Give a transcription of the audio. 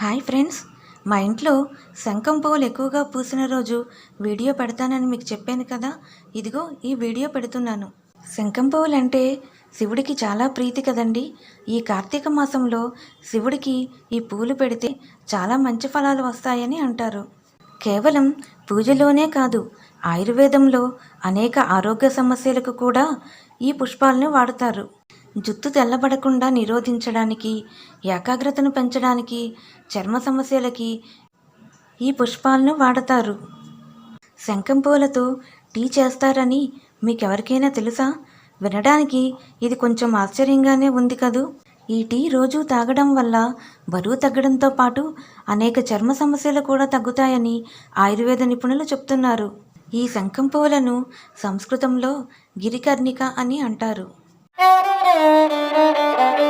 Hi friends మా ఇంట్లో శంఖం పువ్వులు ఎక్కువగా పూసిన రోజు వీడియో పెడతానని మీకు చెప్పాను కదా ఇదిగో ఈ వీడియో పెడుతున్నాను. శంఖం పువ్వులు అంటే శివుడికి చాలా ప్రీతి కదండి. ఈ కార్తీక మాసంలో శివుడికి ఈ పూలు పెడితే చాలా మంచి ఫలాలు వస్తాయని అంటారు. కేవలం పూజలోనే కాదు ఆయుర్వేదంలో అనేక ఆరోగ్య సమస్యలకు కూడా ఈ పుష్పాలను వాడతారు. జుత్తు తెల్లబడకుండా నిరోధించడానికి ఏకాగ్రతను పెంచడానికి చర్మ సమస్యలకి ఈ పుష్పాలను వాడతారు. శంఖం పూలతో టీ చేస్తారని మీకెవరికైనా తెలుసా? వినడానికి ఇది కొంచెం ఆశ్చర్యంగానే ఉంది కదూ? ఈ టీ రోజు తాగడం వల్ల బరువు తగ్గడంతో పాటు అనేక చర్మ సమస్యలు కూడా తగ్గుతాయని ఆయుర్వేద నిపుణులు చెప్తున్నారు. ఈ శంఖం పువ్వులను సంస్కృతంలో గిరికర్ణిక అని అంటారు. Thank you.